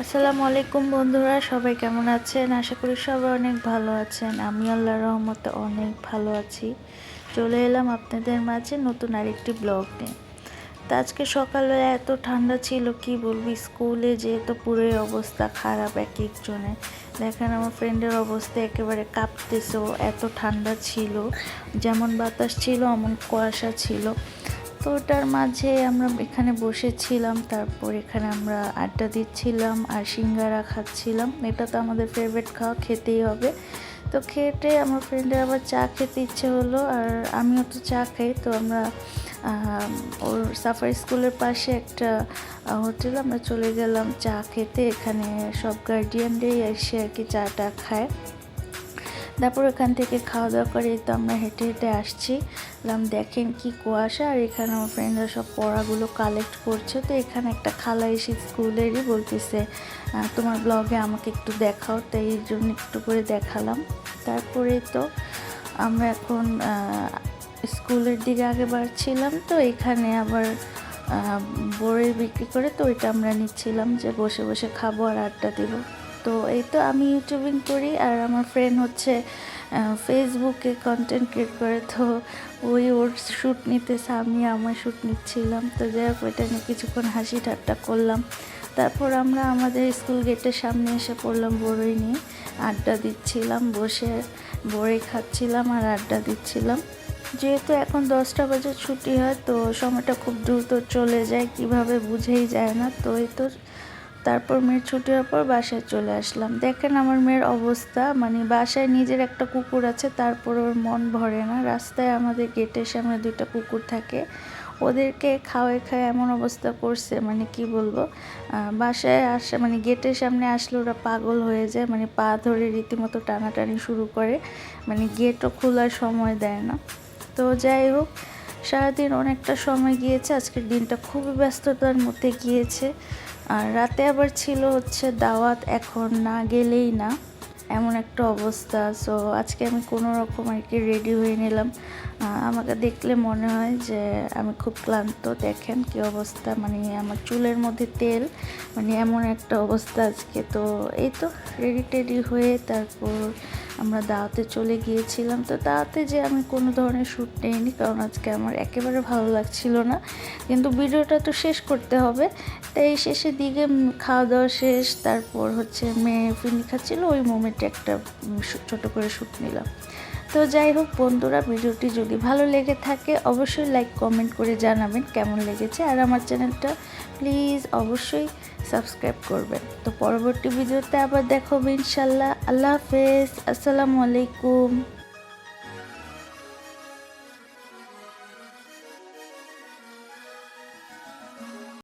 আসসালামু আলাইকুম বন্ধুরা, সবাই কেমন আছেন? আশা করি সবাই অনেক ভালো আছেন। আমি আল্লাহর রহমতে অনেক ভালো আছি। চলে এলাম আপনাদের মাঝে নতুন আরেকটি ব্লগ নিয়ে। তো আজকে সকালে এত ঠান্ডা ছিল, কি বলবি? স্কুলে যেহেতু পুরোই অবস্থা খারাপ এক একজনের দেখেন আমার ফ্রেন্ডের অবস্থা একেবারে কাঁপতেছে এত ঠান্ডা ছিল। যেমন বাতাস ছিল এমন কুয়াশা ছিল। তো ওটার মাঝে আমরা এখানে বসেছিলাম, তারপর এখানে আমরা আড্ডা দিচ্ছিলাম আর সিঙ্গারা খাচ্ছিলাম। এটা তো আমাদের ফেভারিট খাওয়া, খেতেই হবে। তো খেটে আমার ফ্রেন্ডের আবার চা খেতে ইচ্ছে হলো আর আমিও তো চা খাই। তো আমরা ওর সাফারি স্কুলের পাশে একটা হোটেল আমরা চলে গেলাম চা খেতে। এখানে সব গার্ডিয়ানরাই এসে আর কি চাটা খায়। তারপর ওখান থেকে খাওয়া দাওয়া করে তো আমরা হেঁটে হেঁটে আসছি। বললাম দেখেন কি কুয়াশা, আর এখানে আমার ফ্রেন্ডরা সব পড়াগুলো কালেক্ট করছে। তো এখানে একটা খালা এসে স্কুলেরই বলতেছে তোমার ব্লগে আমাকে একটু দেখাও। তাই এই জন্য একটু করে দেখালাম। তারপরে তো আমরা এখন স্কুলের দিকে আগে বাড়ছিলাম, তো এখানে আবার বড়ই বিক্রি করে তো ওইটা আমরা নিচ্ছিলাম যে বসে বসে খাব আর আড্ডা দিব। তো এই তো আমি ইউটিউবিং করি, আর আমার ফ্রেন্ড হচ্ছে ফেসবুকে কন্টেন্ট ক্রিয়েট করে তো ওই ওর শ্যুট নিতেছে, আমি আমার শ্যুট নিচ্ছিলাম। তো যাই হোক, ওইটা নিয়ে কিছুক্ষণ হাসি ঠাট্টা করলাম। তারপর আমরা আমাদের স্কুল গেটের সামনে এসে পড়লাম বড়ই নিয়ে। আড্ডা দিচ্ছিলাম, বসে বড়ই খাচ্ছিলাম আর আড্ডা দিচ্ছিলাম। যেহেতু এখন দশটা বাজে ছুটি হয়, তো সময়টা খুব দ্রুত চলে যায়, কীভাবে বুঝেই যায় না। তো এই তো তারপর মেয়ের ছুটি হওয়ার পর বাসায় চলে আসলাম। দেখেন আমার মেয়ের অবস্থা মানে বাসায় নিজের একটা কুকুর আছে, তারপর ওর মন ভরে না। রাস্তায় আমাদের গেটের সামনে দুইটা কুকুর থাকে, ওদেরকে খাওয়াই খাওয়াই এমন অবস্থা করছে মানে কি বলব? বাসায় আসে মানে গেটের সামনে আসলে ওরা পাগল হয়ে যায় মানে পা ধরে রীতিমতো টানাটানি শুরু করে মানে গেটও খোলার সময় দেয় না। তো যাই হোক সারাদিন অনেকটা সময় গিয়েছে, আজকের দিনটা খুবই ব্যস্ততার মধ্যে গিয়েছে। আর রাতে আবার ছিল হচ্ছে দাওয়াত, এখন না গেলেই না, এমন একটা অবস্থা। সো আজকে আমি কোনো রকম আর কি রেডি হয়ে নিলাম। আমাকে দেখলে মনে হয় যে আমি খুব ক্লান্ত। দেখেন কি অবস্থা মানে আমার চুলের মধ্যে তেল মানে এমন একটা অবস্থা আজকে। তো এই তো রেডি টেডি হয়ে তারপর আমরা দাওয়াতে চলে গিয়েছিলাম। তো দাওয়াতে যে আমি কোনো ধরনের শ্যুট নেইনি, কারণ আজকে আমার একেবারে ভালো লাগছিল না। কিন্তু ভিডিওটা তো শেষ করতে হবে। তাই শেষের দিকে খাওয়া দাওয়া শেষ, তারপর হচ্ছে মেয়ে ফিনি খাচ্ছিলো ওই মোমেন্টে একটা ছোটো করে শ্যুট নিলাম। তো যাই হোক বন্ধুরা, ভিডিওটি যদি ভালো লেগে থাকে, অবশ্যই লাইক কমেন্ট করে জানাবেন কেমন লেগেছে। আর আমার চ্যানেলটা প্লিজ অবশ্যই সাবস্ক্রাইব করবেন। তো পরবর্তী ভিডিওতে আবার দেখো ইনশাল্লাহ। আল্লাহ হাফেজ। আসসালামু আলাইকুম।